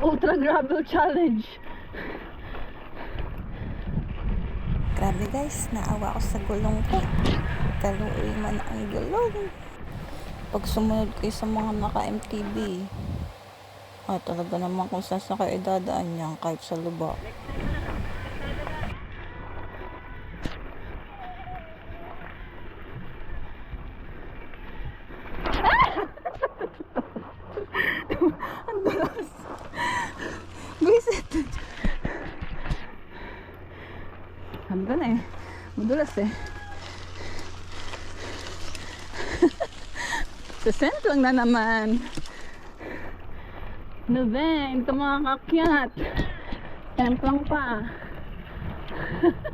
Ultra Gravel Challenge. Grabe guys, naawa ako sa gulong ko. Kaluoy man ang gulong. Pag sumunod kayo sa mga naka-MTB, ah, talaga naman kung saan sa kayo idadaan niyan kahit sa luba. Visit! Na eh. Madulas eh. Sa sentro na naman. Ba? Ito mga kakyat. Templang pa.